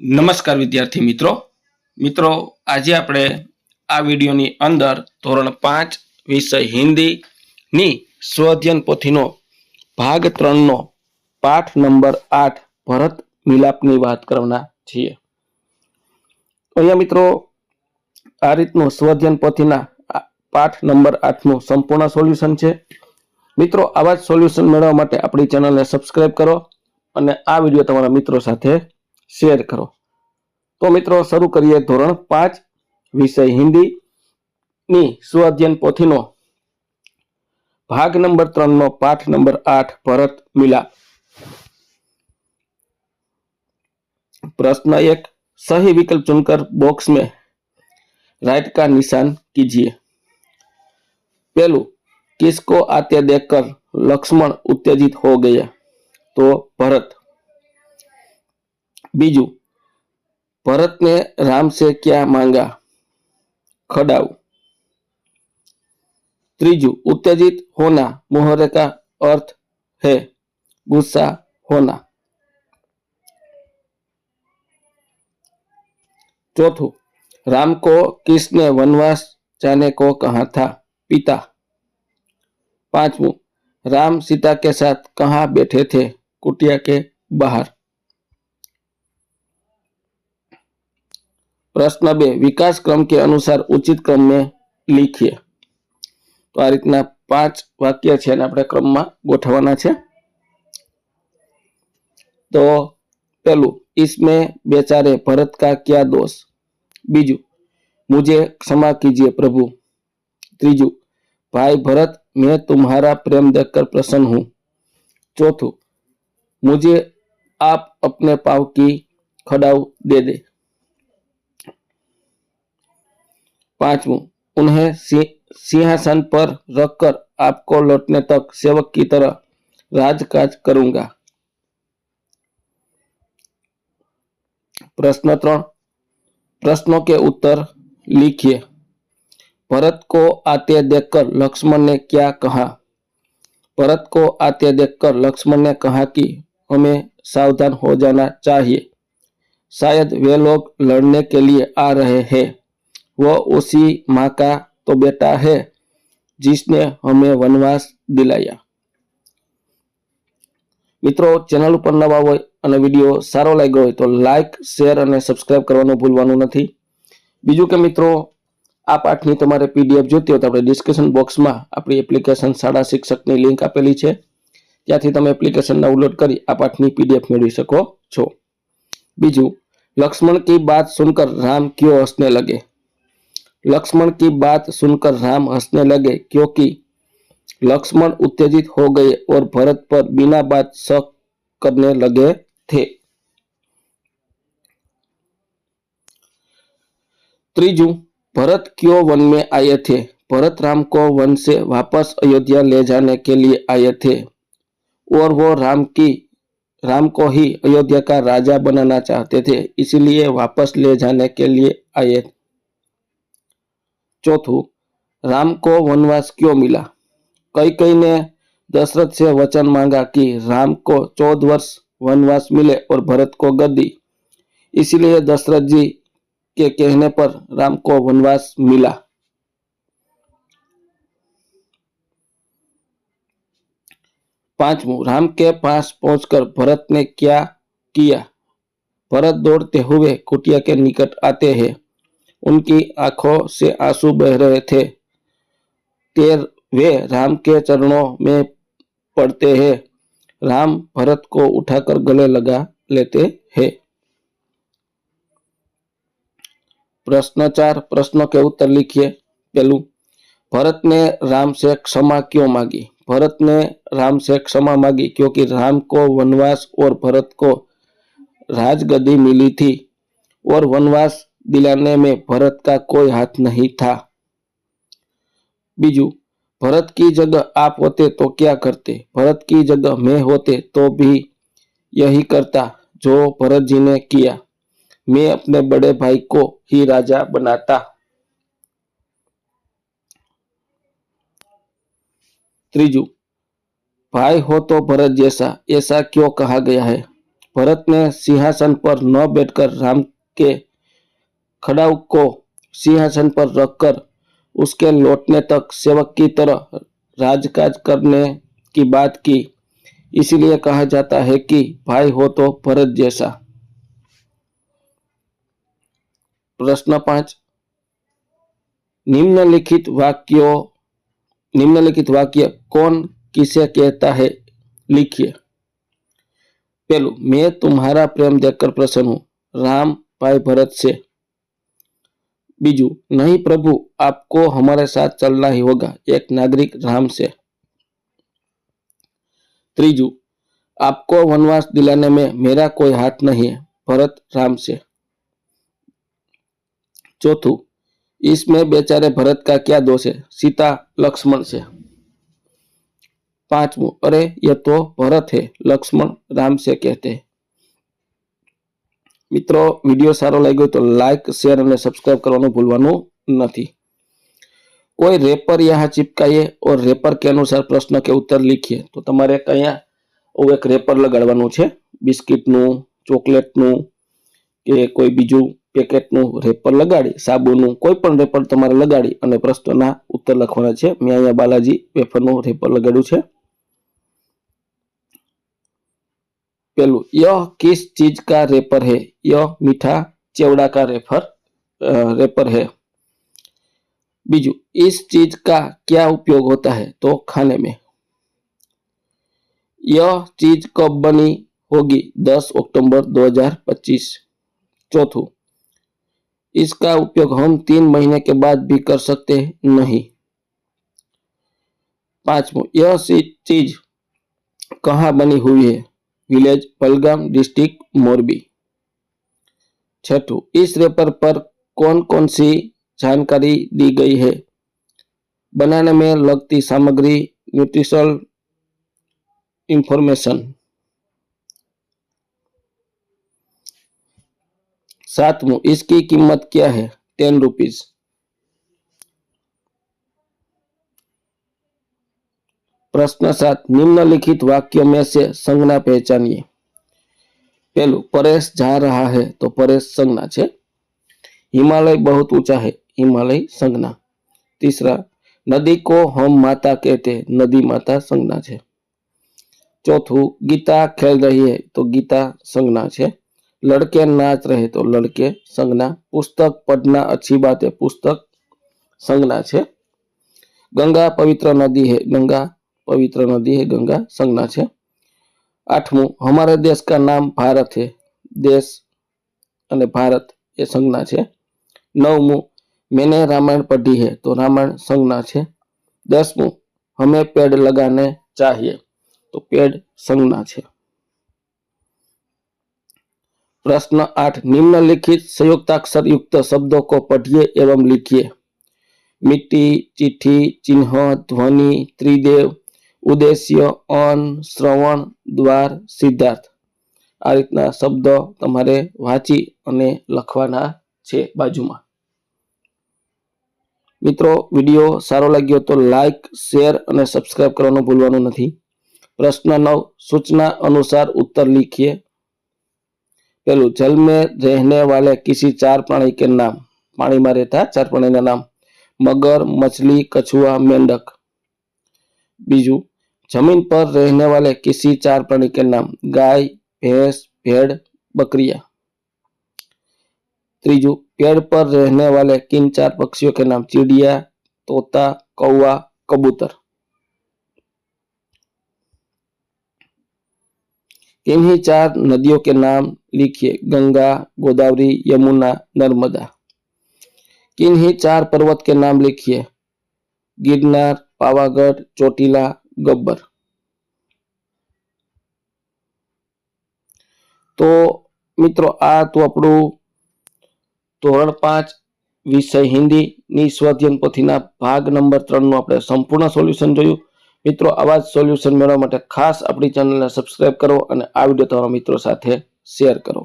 નમસ્કાર વિદ્યાર્થી મિત્રો. મિત્રો, આજે આપણે આ વિડીયોની અંદર ધોરણ પાંચ વિષય હિન્દીની સ્વઅધ્યયન પોથીનો ભાગ ત્રણનો પાઠ નંબર આઠ ભરત મિલાપની વાત કરવાના છીએ. અહીંયા મિત્રો, આ રીતનું સ્વઅધ્યયન પોથીના પાઠ નંબર આઠનું સંપૂર્ણ સોલ્યુશન છે. મિત્રો, આવા જ સોલ્યુશન મેળવવા માટે આપણી ચેનલને સબસ્ક્રાઇબ કરો અને આ વીડિયો તમારા મિત્રો સાથે શેર કરો તો મિત્રો શરૂ કરીએ ધોરણ પાંચ વિષય હિન્દી ની સ્વઅધ્યયન પોથીનો भाग नंबर ત્રણ નો પાઠ નંબર આઠ ભરત મિલાપ प्रश्न एक सही विकल्प चुनकर बॉक्स में राइट का निशान कीजिए पहलू किसको आते देखकर लक्ष्मण उत्तेजित हो गया तो भरत बीजू भरत ने राम से क्या मांगा खड़ाऊ त्रिजु उत्तेजित होना मुहरे का अर्थ है गुस्सा होना चौथु राम को किसने वनवास जाने को कहा था पिता पांचवू राम सीता के साथ कहाँ बैठे थे कुटिया के बाहर પ્રશ્ન બે વિકાસ ક્રમ કે અનુસાર ઉચિત ક્રમ में लिखिए તો આ રીતના પાંચ વાક્ય છે અને આપણે ક્રમમાં ગોઠવવાના છે તો પેલું इसमें बेचारे भरत का क्या दोष बीजू मुझे क्षमा कीजिए प्रभु त्रीजू भाई भरत मैं तुम्हारा प्रेम देखकर प्रसन्न हूं चौथू मुझे आप अपने पाव की खड़ाऊ दे दे पांचवू, उन्हें सिंह- सिंहासन पर रखकर आपको लौटने तक सेवक की तरह राजकाज करूँगा। प्रश्न त्रण, प्रश्नों के उत्तर लिखिए। भरत को आते देखकर लक्ष्मण ने क्या कहा? भरत को आते देखकर लक्ष्मण ने कहा कि हमें सावधान हो जाना चाहिए। शायद वे लोग लड़ने के लिए आ रहे हैं। वह उसी માકા તો બેટા હે है जिसने વનવાસ દિલાયા. મિત્રો, ચેનલ ઉપર નવા હોય અને વીડિયો સારો લાગ્યો હોય તો લાઇક શેર અને સબસ્ક્રાઇબ કરવાનું ભૂલવાનું નથી. બીજું કે મિત્રો, આ પાઠની તમારે પીડીએફ જોતી હોય તો આપણે ડિસ્કશન બોક્સમાં આપણી એપ્લિકેશન શાળા શિક્ષકની લિંક આપેલી છે. ત્યાંથી તમે એપ્લિકેશન ડાઉનલોડ કરી આ પાઠની પીડીએફ મેળવી શકો છો. બીજું, લક્ષ્મણ કી બાત સુનકર રામ કયો હસને લગે? लक्ष्मण की बात सुनकर राम हंसने लगे, क्योंकि लक्ष्मण उत्तेजित हो गए और भरत पर बिना बात शक करने लगे थे। त्रिजु, भरत क्यों वन में आए थे? भरत राम को वन से वापस अयोध्या ले जाने के लिए आए थे, और वो राम की, राम को ही अयोध्या का राजा बनाना चाहते थे, इसलिए वापस ले जाने के लिए आए चौथु राम को वनवास क्यों मिला कई कई ने दशरथ से वचन मांगा कि राम को चौदह वर्ष वनवास मिले और भरत को गद्दी इसलिए दशरथ जी के कहने पर राम को वनवास मिला पांचवू राम के पास पहुंचकर भरत ने क्या किया भरत दौड़ते हुए कुटिया के निकट आते हैं उनकी आँखों से आँसू बह रहे थे। तेर वे राम के चरणों में पड़ते हैं। राम भरत को उठाकर गले लगा लेते हैं। प्रश्न चार प्रश्नों के उत्तर लिखिए पहलू भरत ने राम से क्षमा क्यों मांगी? भरत ने राम से क्षमा मांगी क्योंकि राम को वनवास और भरत को राजगद्दी मिली थी और वनवास दिलाने में भरत का कोई हाथ नहीं था। बीजू, भरत की जगह आप होते तो क्या करते? भरत की जगह मैं होते तो भी यही करता जो भरत जी ने किया। मैं अपने बड़े भाई को ही राजा बनाता। त्रिजू, भाई हो तो भरत जैसा, ऐसा क्यों कहा गया है? भरत ने सिंहासन पर न बैठकर राम के खड़ाऊ को सिंहासन पर रखकर उसके लौटने तक सेवक की तरह राजकाज करने की बात की। इसलिए कहा जाता है कि भाई हो तो भरत जैसा। प्रश्न पाँच। निम्नलिखित वाक्यों, निम्नलिखित वाक्य कौन किसे कहता है? लिखिए। पहलू, मैं तुम्हारा प्रेम देखकर प्रसन्न हूँ। राम भाई भरत से। बीजू, नहीं प्रभु, आपको हमारे साथ चलना ही होगा, एक नागरिक राम से। त्रिजू, आपको वनवास दिलाने में मेरा कोई हाथ नहीं है, भरत राम से। चौथु, इसमें बेचारे भरत का क्या दोष है, सीता, लक्ष्मण से। पांचवो, अरे यह तो भरत है, लक्ष्मण राम से कहते हैं। મિત્રો વિડીયો સારો લાગ્યો તો લાઈક શેર અને સબસ્ક્રાઇબ કરવાનું ભૂલવાનું નથી કોઈ રેપર यहाँ चिपकाइए और रेपर के अनुसार प्रश्न के उत्तर लिखिए તો તમારે અહીંયા એક રેપર લગાડવાનું છે બિસ્કિટનું ચોકલેટનું કે કોઈ બીજું પેકેટનું રેપર લગાડી સાબુનું કોઈ પણ રેપર તમારે લગાડી અને પ્રશ્નના ઉત્તર લખવાના છે મેં અહીંયા બાલાજી વેફરનું રેપર લગાડ્યું છે पेलू यह किस चीज़ का रेपर है? यह मीठा चेवड़ा का रेफर रेपर है। बीजू, इस चीज़ का क्या उपयोग होता है? तो खाने में। यह चीज़ कब बनी होगी? 10 अक्टूबर 2025 चौथू, इसका उपयोग हम तीन महीने के बाद भी कर सकते नहीं। पांचवो यह चीज़ कहाँ बनी हुई है? Village, Palgam district, Morbi. छठू, इस रेपर पर कौन कौन सी जानकारी दी गई है? बनाने में लगती सामग्री, न्यूट्रिशनल इंफॉर्मेशन सातवं इसकी कीमत क्या है? टेन रुपीज़ प्रश्न सात निम्नलिखित वाक्यों में से संज्ञा पहचानिए। पहलू, परेश जा रहा है तो परेश संज्ञा है हिमालय बहुत ऊँचा है, हिमालय संज्ञा। तीसरा, नदी को हम माता कहते नदी माता संज्ञा है चौथू, गीता खेल रही है तो गीता संज्ञा है लड़के नाच रहे तो लड़के संज्ञा। पुस्तक पढ़ना अच्छी बात है, पुस्तक संज्ञा है गंगा पवित्र नदी है, गंगा पवित्र नदी है गंगा संज्ञा है आठमू हमारे देश का नाम भारत है देश અને ભારત એ સંજ્ઞા છે નવમું मैंने रामायण पढ़ी है तो रामायण संज्ञा है दसमू हमें पेड़ लगाने चाहिए तो पेड़ संज्ञा है प्रश्न आठ निम्नलिखित संयुक्ताक्षर युक्त शब्दों को पढ़िए एवं लिखिए मिट्टी चिट्ठी चिन्ह ध्वनि त्रिदेव ઉદ્દેશ્ય, અન, શ્રવણ, દ્વાર, સિદ્ધાર્થ. આ રીતના શબ્દ તમારે વાંચી અને લખવાના છે બાજુમાં. મિત્રો, વીડિયો સારો લાગ્યો તો લાઇક શેર અને સબસ્ક્રાઇબ કરવાનું ભૂલવાનું નથી. પ્રશ્ન નવ, સૂચના અનુસાર ઉત્તર લીખીએ. પેલું જલ મેં રહેને વાલે કિસી ચાર પ્રાણી કે નામ? પાણીમાં રહેતા ચાર પ્રાણીના નામ. મગર, મછલી, કછુઆ, મેંઢક. બીજું ज़मीन पर रहने वाले किसी चार प्राणी के नाम गाय, भैंस, भेड़, बकरिया। त्रीजू, पेड़ पर रहने वाले किन चार पक्षियों के नाम चिड़िया, तोता, कौवा, कबूतर? इन्हीं चार नदियों के नाम लिखिए। गंगा, गोदावरी, यमुना, नर्मदा। किन्हीं चार पर्वत के नाम लिखिए। गिरनार, पावागढ़, चोटीला ગબ્બર. તો મિત્રો, આ હતું આપણું ધોરણ પાંચ વિષય હિન્દીની સ્વાધ્યન પોથીના ભાગ નંબર ત્રણનું આપણે સંપૂર્ણ સોલ્યુશન જોયું. મિત્રો, આવા જ સોલ્યુશન મેળવવા માટે ખાસ આપણી ચેનલને સબસ્ક્રાઈબ કરો અને આ વીડિયો તમારા મિત્રો સાથે શેર કરો.